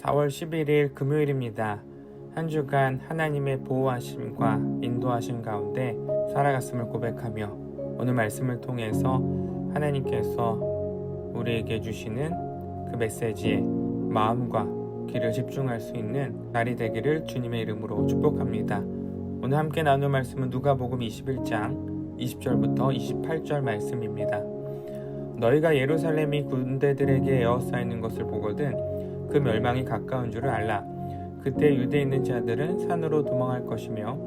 4월 11일 금요일입니다. 한 주간 하나님의 보호하심과 인도하심 가운데 살아갔음을 고백하며 오늘 말씀을 통해서 하나님께서 우리에게 주시는 그 메시지에 마음과 귀를 집중할 수 있는 날이 되기를 주님의 이름으로 축복합니다. 오늘 함께 나눌 말씀은 누가복음 21장 20절부터 28절 말씀입니다. 너희가 예루살렘이 군대들에게 에워싸이는 것을 보거든 그 멸망이 가까운 줄을 알라. 그때 유대에 있는 자들은 산으로 도망할 것이며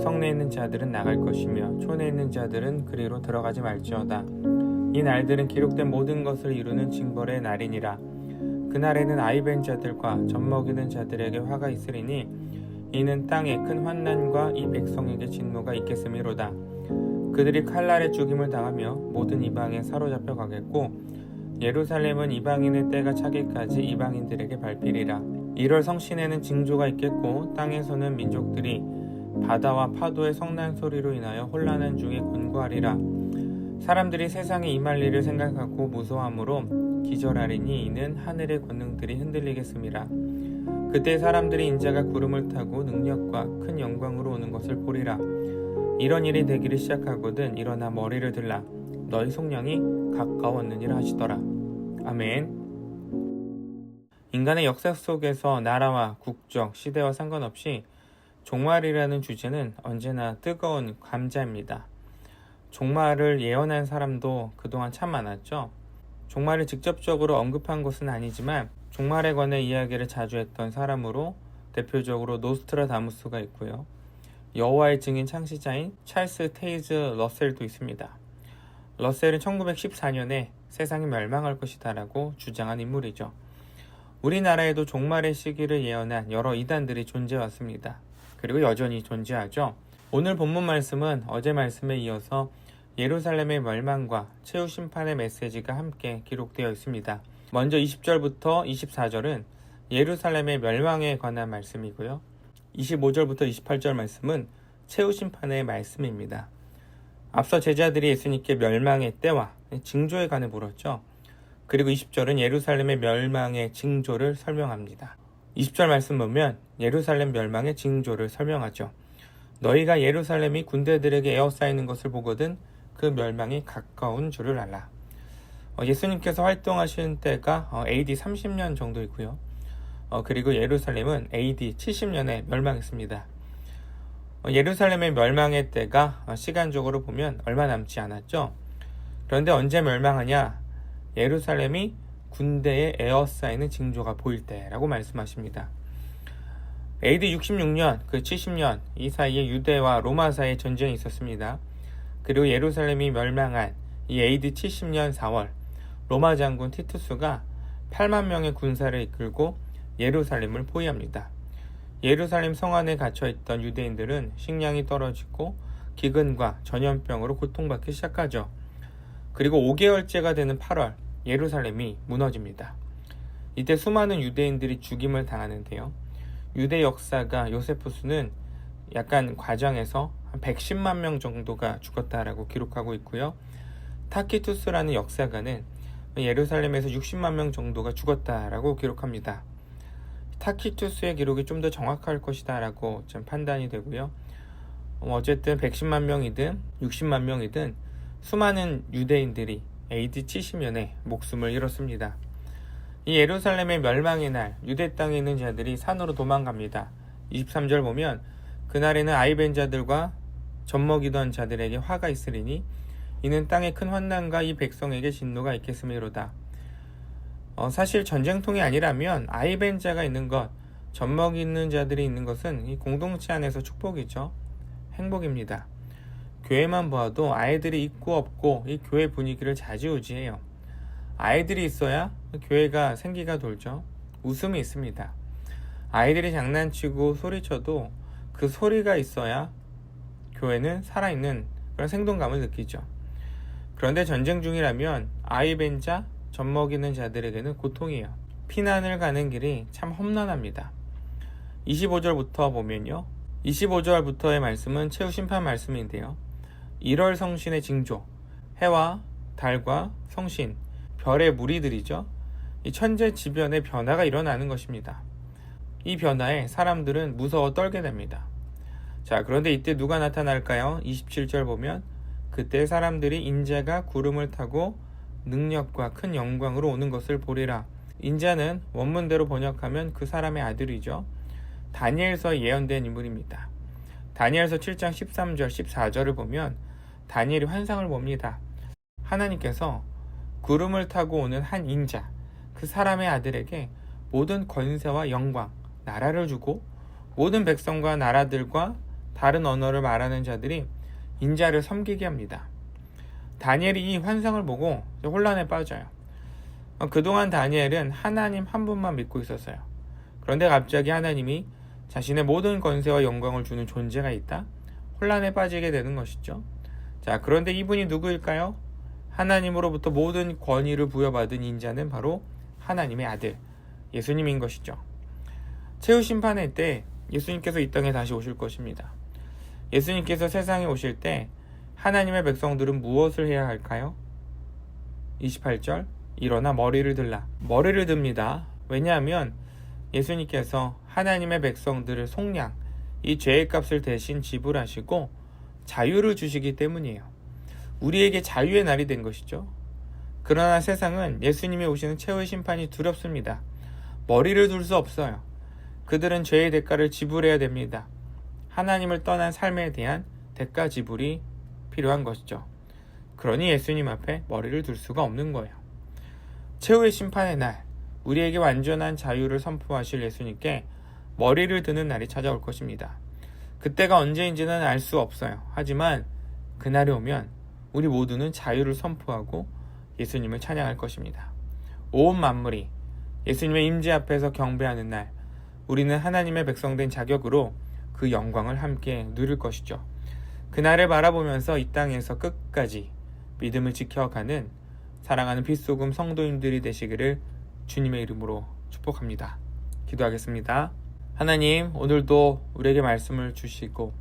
성내에 있는 자들은 나갈 것이며 촌에 있는 자들은 그리로 들어가지 말지어다. 이 날들은 기록된 모든 것을 이루는 징벌의 날이니라. 그날에는 아이벤 자들과 젖먹이는 자들에게 화가 있으리니 이는 땅에 큰 환난과 이 백성에게 진노가 있겠음이로다. 그들이 칼날에 죽임을 당하며 모든 이방에 사로잡혀 가겠고 예루살렘은 이방인의 때가 차기까지 이방인들에게 밟히리라. 1월 성신에는 징조가 있겠고 땅에서는 민족들이 바다와 파도의 성난 소리로 인하여 혼란한 중에 곤고하리라. 사람들이 세상에 임할 일을 생각하고 무서함으로 기절하리니 이는 하늘의 권능들이 흔들리겠음이라. 그때 사람들이 인자가 구름을 타고 능력과 큰 영광으로 오는 것을 보리라. 이런 일이 되기를 시작하거든 일어나 머리를 들라. 너희 속량이 가까웠느니라 하시더라. 아멘. 인간의 역사 속에서 나라와 국적, 시대와 상관없이 종말이라는 주제는 언제나 뜨거운 감자입니다. 종말을 예언한 사람도 그동안 참 많았죠. 종말을 직접적으로 언급한 것은 아니지만 종말에 관해 이야기를 자주 했던 사람으로 대표적으로 노스트라다무스가 있고요. 여호와의 증인 창시자인 찰스 테이즈 러셀도 있습니다. 러셀은 1914년에 세상이 멸망할 것이다 라고 주장한 인물이죠. 우리나라에도 종말의 시기를 예언한 여러 이단들이 존재해왔습니다. 그리고 여전히 존재하죠. 오늘 본문 말씀은 어제 말씀에 이어서 예루살렘의 멸망과 최후 심판의 메시지가 함께 기록되어 있습니다. 먼저 20절부터 24절은 예루살렘의 멸망에 관한 말씀이고요. 25절부터 28절 말씀은 최후 심판의 말씀입니다. 앞서 제자들이 예수님께 멸망의 때와 징조에 관해 물었죠. 그리고 20절은 예루살렘의 멸망의 징조를 설명합니다. 20절 말씀 보면 예루살렘 멸망의 징조를 설명하죠. 너희가 예루살렘이 군대들에게 에워싸이는 것을 보거든 그 멸망이 가까운 줄을 알라. 어, 예수님께서 활동하신 때가 어, AD 30년 정도이고요. 어, 그리고 예루살렘은 AD 70년에 멸망했습니다. 어, 예루살렘의 멸망의 때가 어, 시간적으로 보면 얼마 남지 않았죠. 그런데 언제 멸망하냐? 예루살렘이 군대에 에어싸이는 징조가 보일 때라고 말씀하십니다. AD 66년, 그 70년 이 사이에 유대와 로마 사이에 전쟁이 있었습니다. 그리고 예루살렘이 멸망한 이 AD 70년 4월 로마 장군 티투스가 8만 명의 군사를 이끌고 예루살렘을 포위합니다. 예루살렘 성 안에 갇혀 있던 유대인들은 식량이 떨어지고 기근과 전염병으로 고통받기 시작하죠. 그리고 5개월째가 되는 8월 예루살렘이 무너집니다. 이때 수많은 유대인들이 죽임을 당하는데요. 유대 역사가 요세푸스는 약간 과정에서 한 110만 명 정도가 죽었다라고 기록하고 있고요. 타키투스라는 역사가는 예루살렘에서 60만 명 정도가 죽었다라고 기록합니다. 타키투스의 기록이 좀 더 정확할 것이다 라고 좀 판단이 되고요. 어쨌든 110만 명이든 60만 명이든 수많은 유대인들이 AD 70년에 목숨을 잃었습니다. 이 예루살렘의 멸망의 날 유대 땅에 있는 자들이 산으로 도망갑니다. 23절 보면 그날에는 아이벤 자들과 젖먹이던 자들에게 화가 있으리니 이는 땅에 큰 환난과 이 백성에게 진노가 있겠음이로다. 어, 사실 전쟁통이 아니라면 아이벤 자가 있는 것, 젖먹이는 자들이 있는 것은 이 공동체 안에서 축복이죠. 행복입니다. 교회만 보아도 아이들이 있고 없고 이 교회 분위기를 좌지우지해요. 아이들이 있어야 교회가 생기가 돌죠. 웃음이 있습니다. 아이들이 장난치고 소리쳐도 그 소리가 있어야 교회는 살아있는 그런 생동감을 느끼죠. 그런데 전쟁 중이라면 아이벤자, 젖먹이는 자들에게는 고통이에요. 피난을 가는 길이 참 험난합니다. 25절부터 보면요. 25절부터의 말씀은 최후 심판 말씀인데요. 1월 성신의 징조, 해와 달과 성신, 별의 무리들이죠. 이 천재 지변의 변화가 일어나는 것입니다. 이 변화에 사람들은 무서워 떨게 됩니다. 자, 그런데 이때 누가 나타날까요? 27절 보면 그때 사람들이 인자가 구름을 타고 능력과 큰 영광으로 오는 것을 보리라. 인자는 원문대로 번역하면 그 사람의 아들이죠. 다니엘서 예언된 인물입니다. 다니엘서 7장 13절, 14절을 보면 다니엘이 환상을 봅니다. 하나님께서 구름을 타고 오는 한 인자, 그 사람의 아들에게 모든 권세와 영광, 나라를 주고 모든 백성과 나라들과 다른 언어를 말하는 자들이 인자를 섬기게 합니다. 다니엘이 이 환상을 보고 혼란에 빠져요. 그동안 다니엘은 하나님 한 분만 믿고 있었어요. 그런데 갑자기 하나님이 자신의 모든 권세와 영광을 주는 존재가 있다? 혼란에 빠지게 되는 것이죠. 자, 그런데 이분이 누구일까요? 하나님으로부터 모든 권위를 부여받은 인자는 바로 하나님의 아들, 예수님인 것이죠. 최후 심판의 때 예수님께서 이 땅에 다시 오실 것입니다. 예수님께서 세상에 오실 때 하나님의 백성들은 무엇을 해야 할까요? 28절 일어나 머리를 들라 머리를 듭니다. 왜냐하면 예수님께서 하나님의 백성들을 속량 이 죄의 값을 대신 지불하시고 자유를 주시기 때문이에요. 우리에게 자유의 날이 된 것이죠. 그러나 세상은 예수님이 오시는 최후의 심판이 두렵습니다. 머리를 둘 수 없어요. 그들은 죄의 대가를 지불해야 됩니다. 하나님을 떠난 삶에 대한 대가 지불이 필요한 것이죠. 그러니 예수님 앞에 머리를 둘 수가 없는 거예요. 최후의 심판의 날, 우리에게 완전한 자유를 선포하실 예수님께 머리를 드는 날이 찾아올 것입니다. 그때가 언제인지는 알 수 없어요. 하지만 그날이 오면 우리 모두는 자유를 선포하고 예수님을 찬양할 것입니다. 온 만물이 예수님의 임재 앞에서 경배하는 날, 우리는 하나님의 백성된 자격으로 그 영광을 함께 누릴 것이죠. 그날을 바라보면서 이 땅에서 끝까지 믿음을 지켜가는 사랑하는 빛소금 성도님들이 되시기를 주님의 이름으로 축복합니다. 기도하겠습니다. 하나님, 오늘도 우리에게 말씀을 주시고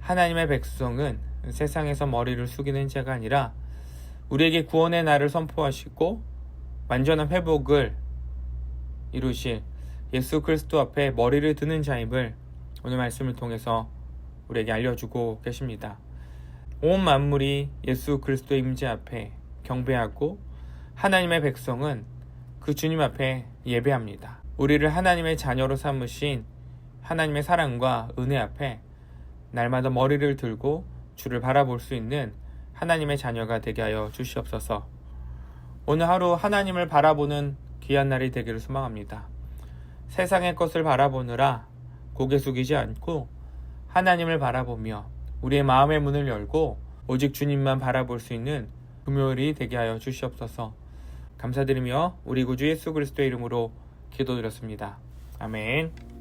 하나님의 백성은 세상에서 머리를 숙이는 자가 아니라 우리에게 구원의 날을 선포하시고 완전한 회복을 이루실 예수 그리스도 앞에 머리를 드는 자임을 오늘 말씀을 통해서 우리에게 알려주고 계십니다. 온 만물이 예수 그리스도의 임재 앞에 경배하고 하나님의 백성은 그 주님 앞에 예배합니다. 우리를 하나님의 자녀로 삼으신 하나님의 사랑과 은혜 앞에 날마다 머리를 들고 주를 바라볼 수 있는 하나님의 자녀가 되게 하여 주시옵소서. 오늘 하루 하나님을 바라보는 귀한 날이 되기를 소망합니다. 세상의 것을 바라보느라 고개 숙이지 않고 하나님을 바라보며 우리의 마음의 문을 열고 오직 주님만 바라볼 수 있는 금요일이 되게 하여 주시옵소서. 감사드리며 우리 구주 예수 그리스도의 이름으로 기도드렸습니다. 아멘.